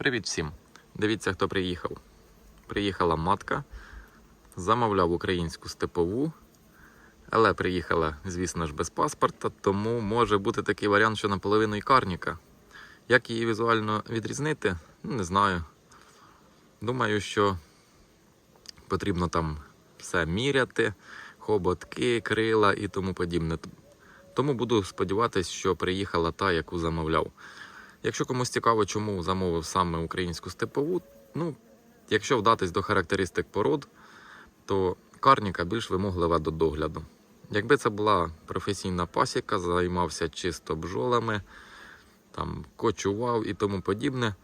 Привіт всім! Дивіться, хто приїхав. Приїхала матка, замовляв українську степову, але приїхала, звісно ж, без паспорта, тому може бути такий варіант, що наполовину і карніка. Як її візуально відрізнити, ну, не знаю. Думаю, що потрібно там все міряти, хоботки, крила і тому подібне. Тому буду сподіватися, що приїхала та, яку замовляв. Якщо комусь цікаво, чому замовив саме українську степову, ну, якщо вдатись до характеристик пород, то карніка більш вимоглива до догляду. Якби це була професійна пасіка, займався чисто бджолами, там, кочував і тому подібне,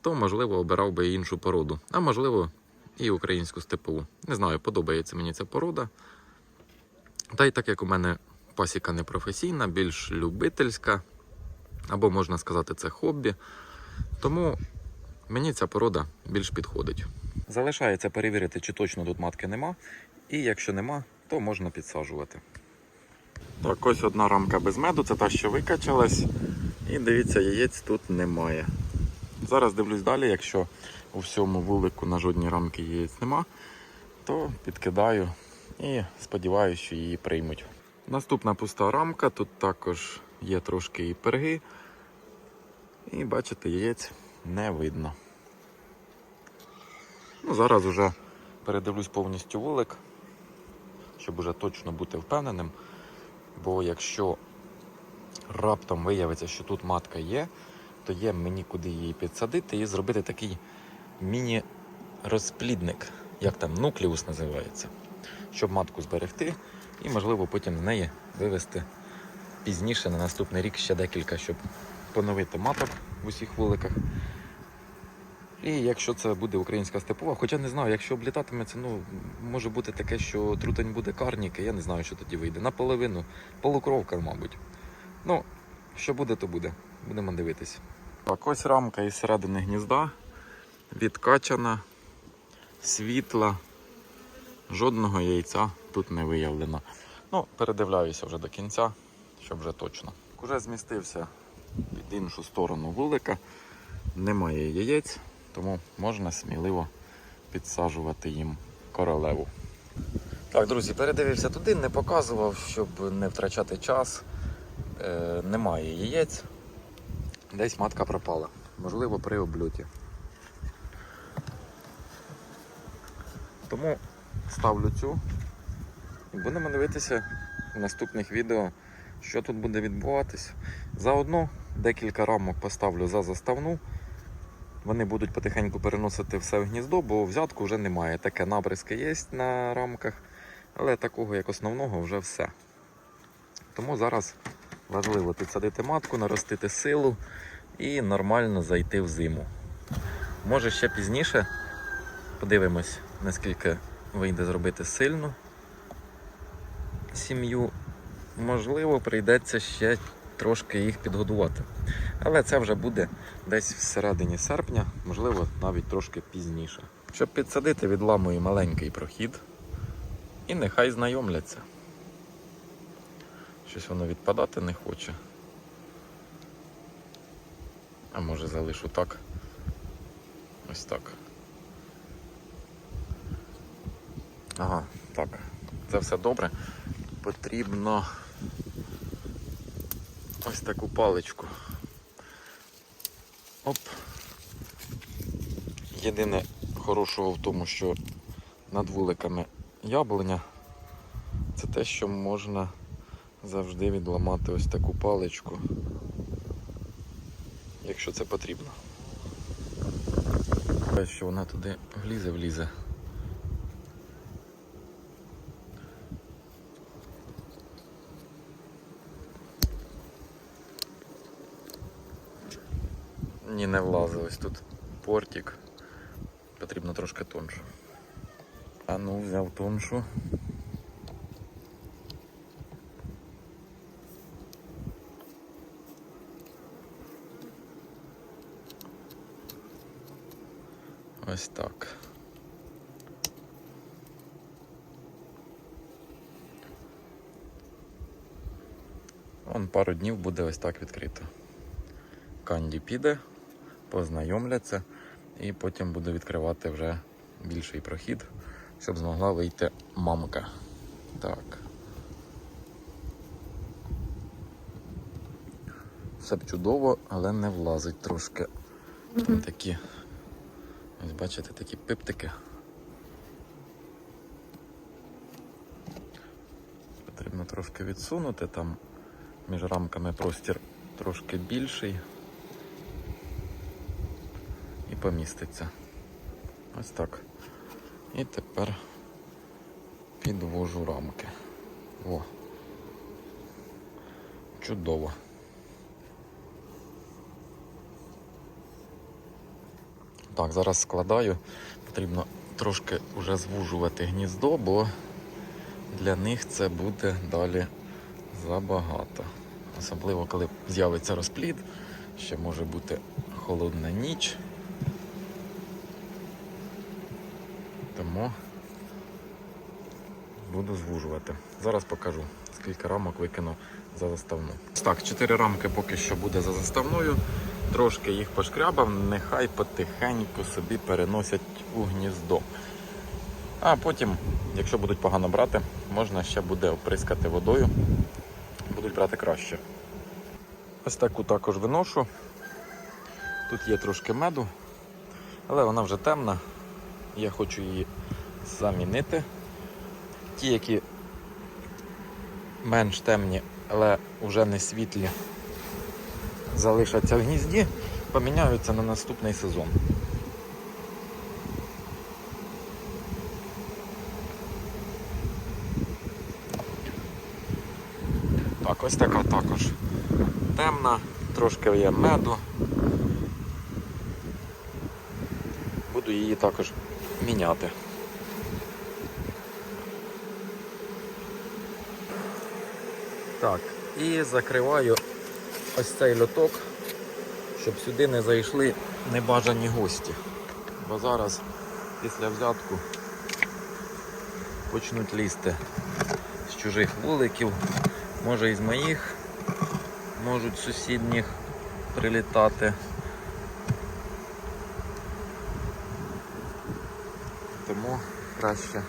то, можливо, обирав би іншу породу. А можливо, і українську степову. Не знаю, подобається мені ця порода. Та й так як у мене пасіка не професійна, більш любительська, або можна сказати, це хобі. Тому мені ця порода більш підходить. Залишається перевірити, чи точно тут матки нема. І якщо нема, то можна підсаджувати. Так, ось одна рамка без меду, це та, що викачалась. І дивіться, яєць тут немає. Зараз дивлюсь далі, якщо у всьому вулику на жодній рамки яєць нема, то підкидаю і сподіваюся, що її приймуть. Наступна пуста рамка, тут також є трошки і перги. І бачите, яєць не видно. Ну, Зараз уже передивлюсь повністю вулик, щоб уже точно бути впевненим. Бо якщо раптом виявиться, що тут матка є, то є мені куди її підсадити і зробити такий міні-розплідник, як там нуклеус називається, щоб матку зберегти і, можливо, потім з неї вивести пізніше на наступний рік ще декілька, щоб поновити маток в усіх вуликах. І якщо це буде українська степова, хоча не знаю, якщо облітатиметься, ну може бути таке, що трутень буде карніки, я не знаю, що тоді вийде. Наполовину, полукровка, мабуть. Ну, що буде, то буде. Будемо дивитись. Так, ось рамка із середини гнізда. Відкачана, світла, жодного яйця тут не виявлено. Ну, передивляюся вже до кінця, щоб вже точно. Уже змістився під іншу сторону вулика. Немає яєць, тому можна сміливо підсаджувати їм королеву. Так, друзі, передивився туди, не показував, щоб не втрачати час. Е, немає яєць. Десь матка пропала. Можливо, при обльоті. Тому ставлю цю і будемо дивитися в наступних відео, що тут буде відбуватись. Заодно декілька рамок поставлю за заставну. Вони будуть потихеньку переносити все в гніздо, бо взятку вже немає. Таке набризки є на рамках, але такого як основного вже все. Тому зараз важливо підсадити матку, наростити силу і нормально зайти в зиму. Може ще пізніше подивимось, наскільки вийде зробити сильну сім'ю. Можливо, прийдеться ще трошки їх підгодувати. Але це вже буде десь всередині серпня, можливо, навіть трошки пізніше. Щоб підсадити, відламую маленький прохід і нехай знайомляться. Щось воно відпадати не хоче. А може залишу так. Ось так. Ага, так. Це все добре. Потрібно ось таку паличку. Оп. Єдине хорошого в тому, що над вуликами яблуня, це те, що можна завжди відламати ось таку паличку, якщо це потрібно. Що вона туди влізе, Ні, не влазить ось тут портик. Потрібно трошки тонше. А ну, взяв тоншу. Ось так. Он пару днів буде ось так відкрито. Канді піде, познайомляться. І потім буду відкривати вже більший прохід, щоб змогла вийти мамка. Так. Все б чудово, але не влазить трошки. Там такі, ось бачите, такі пиптики. Потрібно трошки відсунути, там між рамками простір трошки більший поміститься. Ось так. І тепер підвожу рамки. О. Чудово. Так, зараз складаю. Потрібно трошки вже звужувати гніздо, бо для них це буде далі забагато. Особливо, коли з'явиться розплід, ще може бути холодна ніч. Тому буду звужувати. Зараз покажу, скільки рамок викину за заставну. Так, 4 рамки поки що буде за заставною. Трошки їх пошкрябав, нехай потихеньку собі переносять у гніздо. А потім, якщо будуть погано брати, можна ще буде оприскати водою. Будуть брати краще. Ось таку також виношу. Тут є трошки меду, але вона вже темна. Я хочу її замінити. Ті, які менш темні, але вже не світлі, залишаться в гнізді, поміняються на наступний сезон. Так, ось така також темна, трошки є меду. Буду її також міняти. Так, і закриваю ось цей льоток, щоб сюди не зайшли небажані гості. Бо зараз після взятку почнуть лізти з чужих вуликів, може із моїх, можуть з сусідніх прилітати. Тому краще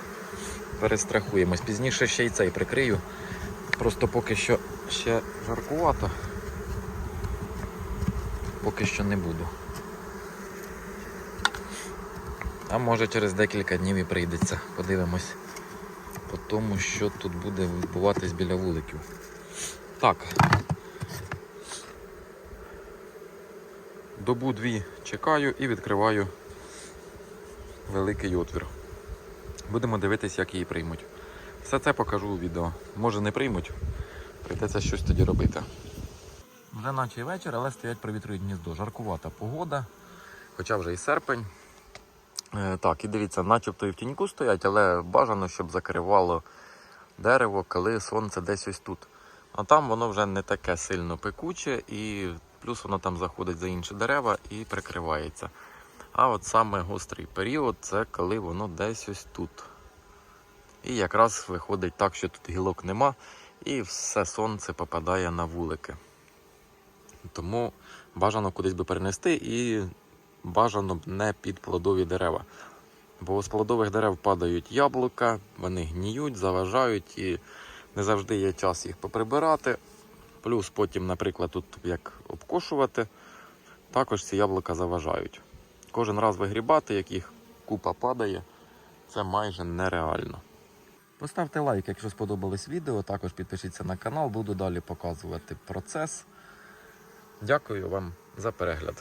перестрахуємось. Пізніше ще й цей прикрию. Просто поки що ще жаркувато. Поки що не буду. А може через декілька днів і прийдеться. Подивимось по тому, що тут буде відбуватись біля вуликів. Так. Добу дві чекаю і відкриваю великий отвір. Будемо дивитись, як її приймуть. Все це покажу у відео. Може не приймуть, прийдеться щось тоді робити. Вже наче й вечір, але стоять провітрюють гніздо. Жаркувата погода, хоча вже і серпень. Е, так, і дивіться, начебто і в тіньку стоять, але бажано, щоб закривало дерево, коли сонце десь ось тут. А там воно вже не таке сильно пекуче, і плюс воно там заходить за інші дерева і прикривається. А от саме гострий період це коли воно десь ось тут. І якраз виходить так, що тут гілок нема, і все сонце попадає на вулики. Тому бажано кудись би перенести і бажано б не під плодові дерева. Бо з плодових дерев падають яблука, вони гніють, заважають і не завжди є час їх поприбирати. Плюс потім, наприклад, тут як обкошувати, також ці яблука заважають. Кожен раз вигрібати, як їх купа падає, це майже нереально. Поставте лайк, якщо сподобалось відео. Також підпишіться на канал, буду далі показувати процес. Дякую вам за перегляд.